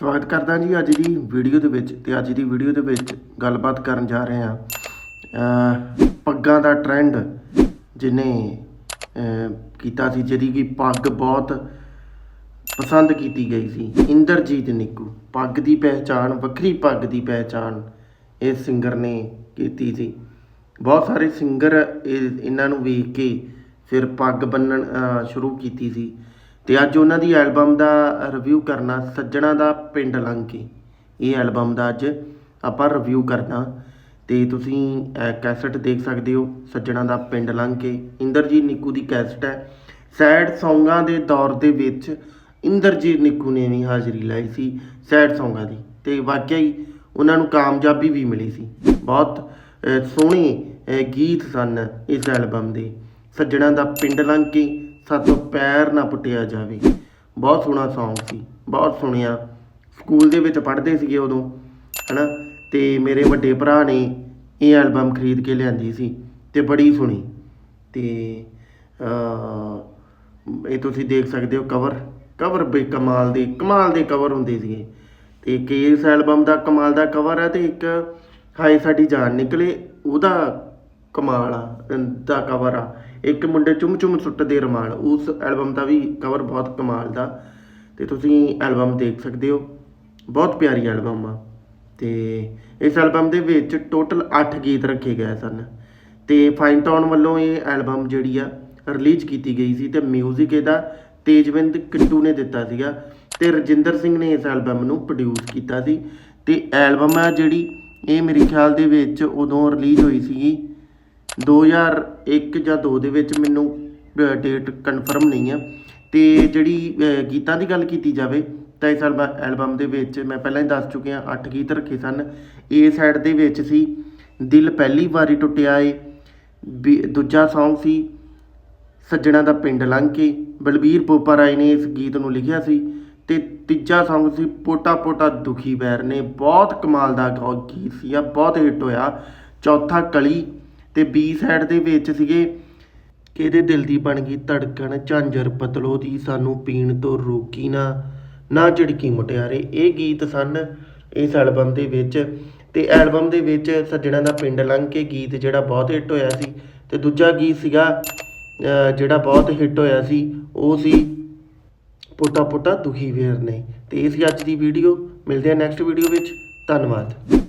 ਸਵਾਗਤ ਕਰਦਾ ਜੀ ਅੱਜ ਦੀ ਵੀਡੀਓ ਦੇ ਵਿੱਚ ਤੇ ਅੱਜ ਦੀ ਵੀਡੀਓ ਦੇ ਵਿੱਚ ਗੱਲਬਾਤ ਕਰਨ ਜਾ ਰਹੇ ਹਾਂ। ਪੱਗਾਂ ਦਾ ਟ੍ਰੈਂਡ ਜਿਹਨੇ ਕੀਤਾ ਸੀ, ਜਿਹਦੀ ਕਿ ਪੱਗ ਬਹੁਤ ਪਸੰਦ ਕੀਤੀ ਗਈ ਸੀ। ਇੰਦਰਜੀਤ ਨਿੱਕੂ, ਪੱਗ ਦੀ ਪਹਿਚਾਣ, ਵੱਖਰੀ ਪੱਗ ਦੀ ਪਹਿਚਾਣ ਇਸ ਸਿੰਗਰ ਨੇ ਕੀਤੀ ਸੀ। ਬਹੁਤ ਸਾਰੇ ਸਿੰਗਰ ਇਹ, ਇਹਨਾਂ ਨੂੰ ਵੇਖ ਕੇ ਫਿਰ ਪੱਗ ਬੰਨਣ ਸ਼ੁਰੂ ਕੀਤੀ ਸੀ। ਅਤੇ ਅੱਜ ਉਹਨਾਂ ਦੀ ਐਲਬਮ ਦਾ ਰਿਵਿਊ ਕਰਨਾ ਸੱਜਣਾ ਦਾ ਪਿੰਡ ਲੰਘ ਕੇ। ਇਹ ਐਲਬਮ ਦਾ ਅੱਜ ਆਪਾਂ ਰਿਵਿਊ ਕਰਨਾ। ਅਤੇ ਤੁਸੀਂ ਕੈਸਟ ਦੇਖ ਸਕਦੇ ਹੋ, ਸੱਜਣਾ ਦਾ ਪਿੰਡ ਲੰਘ ਕੇ। ਇੰਦਰਜੀਤ ਨਿੱਕੂ ਦੀ ਕੈਸਟ ਹੈ। ਸੈਡ ਸੌਂਗਾਂ ਦੇ ਦੌਰ ਦੇ ਵਿੱਚ ਇੰਦਰਜੀਤ ਨਿੱਕੂ ਨੇ ਵੀ ਹਾਜ਼ਰੀ ਲਾਈ ਸੀ, ਸੈਡ ਸੌਂਗਾਂ ਦੀ। ਤੇ ਵਾਕਿਆ ਹੀ ਉਹਨਾਂ ਨੂੰ ਕਾਮਯਾਬੀ ਵੀ ਮਿਲੀ ਸੀ। ਬਹੁਤ ਸੋਹਣੇ ਗੀਤ ਸਨ ਇਸ ਐਲਬਮ ਦੇ। ਸੱਜਣਾ ਦਾ ਪਿੰਡ ਲੰਘ ਕੇ ਸਾਤੋਂ ਪੈਰ ਨਾ ਪੁੱਟਿਆ ਜਾਵੇ। ਬਹੁਤ ਸੋਹਣਾ ਸੌਂਗ ਸੀ। ਬਹੁਤ ਸੁਣਿਆ ਸਕੂਲ ਦੇ ਵਿੱਚ ਪੜ੍ਹਦੇ ਸੀਗੇ ਉਦੋਂ, ਹਨਾ? ਤੇ ਮੇਰੇ ਵੱਡੇ ਭਰਾ ਨੇ ਇਹ ਐਲਬਮ ਖਰੀਦ ਕੇ ਲਿਆਂਦੀ ਸੀ ਤੇ ਬੜੀ ਸੁਣੀ ਤੇ ਇਹ ਤੁਸੀਂ ਦੇਖ ਸਕਦੇ ਹੋ ਕਵਰ ਕਵਰ ਬੇ ਕਮਾਲ ਦੇ ਕਮਾਲ ਦੇ ਕਵਰ ਹੁੰਦੇ ਸੀਗੇ। ਤੇ ਕੇਸ ਐਲਬਮ ਦਾ ਕਮਾਲ ਦਾ ਕਵਰ ਹੈ ਤੇ ਇੱਕ ਹਾਏ ਸਾਡੀ ਜਾਨ ਨਿਕਲੇ, ਉਹਦਾ ਕਮਾਲ ਆ ਦਾ ਕਵਰ ਆ। ਇੱਕ ਮੁੰਡੇ ਚੁੰਮ ਚੁੰਮ ਸੁੱਟਦੇ ਰਮਾਲ, ਉਸ ਐਲਬਮ ਦਾ ਵੀ ਕਵਰ ਬਹੁਤ ਕਮਾਲ ਦਾ ਤੇ ਤੁਸੀਂ ਐਲਬਮ ਦੇਖ ਸਕਦੇ ਹੋ। ਬਹੁਤ ਪਿਆਰੀ ਐਲਬਮ ਆ ਤੇ ਇਸ ਐਲਬਮ ਦੇ ਵਿੱਚ ਟੋਟਲ 8 ਗੀਤ ਰੱਖੇ ਗਏ ਸਨ ਤੇ ਫਾਈਨ ਟਾਊਨ ਵੱਲੋਂ ਇਹ ਐਲਬਮ ਜਿਹੜੀ ਆ ਰਿਲੀਜ਼ ਕੀਤੀ ਗਈ ਸੀ ਤੇ 뮤직 ਇਹਦਾ ਤੇਜਵਿੰਦ ਕਿੱਟੂ ਨੇ ਦਿੱਤਾ ਸੀਗਾ ਤੇ ਰਜਿੰਦਰ ਸਿੰਘ ਨੇ ਇਸ ਐਲਬਮ ਨੂੰ ਪ੍ਰੋਡਿਊਸ ਕੀਤਾ ਸੀ ਤੇ ਐਲਬਮ ਆ ਜਿਹੜੀ, ਇਹ ਮੇਰੇ ਖਿਆਲ ਦੇ ਵਿੱਚ ਉਦੋਂ ਰਿਲੀਜ਼ ਹੋਈ ਸੀਗੀ 2001 ਜਾਂ 2 ਦੇ ਵਿੱਚ ਮੈਨੂੰ ਡੇਟ ਕਨਫਰਮ ਨਹੀਂ ਆ। ਤੇ ਜਿਹੜੀ ਗੀਤਾਂ ਦੀ ਗੱਲ ਕੀਤੀ ਜਾਵੇ, ਤਾਂ ਇਸ ਐਲਬ- ਐਲਬਮ ਦੇ ਵਿੱਚ ਮੈਂ ਪਹਿਲਾਂ ਹੀ ਦੱਸ ਚੁੱਕਿਆ 8 ਗੀਤ ਰੱਖੇ ਸਨ। ਏ ਸਾਈਡ ਦੇ ਵਿੱਚ ਸੀ, ਦਿਲ ਪਹਿਲੀ ਵਾਰੀ ਟੁੱਟਿਆ ਏ। ਵੀ- ਦੂਜਾ Song ਸੀ, ਸੱਜਣਾ ਦਾ ਪਿੰਡ ਲੰਘ ਕੇ। ਬਲਬੀਰ ਪੋਪਾ ਰਾਏ ਨੇ ਇਸ ਗੀਤ ਨੂੰ ਲਿਖਿਆ ਸੀ। ਤੇ ਤੀਜਾ Song ਸੀ, ਪੋਟਾ ਪੋਟਾ ਦੁਖੀ ਬੈਰ ਨੇ। ਬਹੁਤ ਕਮਾਲ ਦਾ ਗਾ- ਗੀਤ ਸੀ ਆ, ਬਹੁਤ ਹਿੱਟ ਹੋਇਆ। ਚੌਥਾ ਕਲੀ ਤੇ ਬੀ ਸਾਈਡ ਦੇ ਵਿੱਚ ਸੀਗੇ ਕਿ ਇਹਦੇ ਦਿਲ ਦੀ ਬਣ ਗਈ ਧੜਕਣ, ਝਾਂਜਰ ਪਤਲੋ ਦੀ, ਸਾਨੂੰ ਪੀਣ ਤੋਂ ਰੋਕੀ ਨਾ ਨਾ ਝਿੜਕੀ ਮੁਟਿਆਰੇ। ਇਹ ਗੀਤ ਸਨ ਇਸ ਐਲਬਮ ਦੇ ਵਿੱਚ ਤੇ ਐਲਬਮ ਦੇ ਵਿੱਚ ਸੱਜਣਾ ਦਾ ਪਿੰਡ ਲੰਘ ਕੇ ਗੀਤ ਜਿਹੜਾ ਬਹੁਤ ਹਿੱਟ ਹੋਇਆ ਸੀ ਤੇ ਦੂਜਾ ਗੀਤ ਸੀਗਾ ਜਿਹੜਾ ਬਹੁਤ ਹਿੱਟ ਹੋਇਆ ਸੀ, ਉਹ ਸੀ ਪੁੱਟਾ ਪੁੱਟਾ ਦੁਖੀ ਵੇਰ ਨੇ ਤੇ ਇਸ ਅੱਜ ਦੀ ਵੀਡੀਓ ਮਿਲਦੇ ਆ ਨੈਕਸਟ ਵੀਡੀਓ ਵਿੱਚ। ਧੰਨਵਾਦ।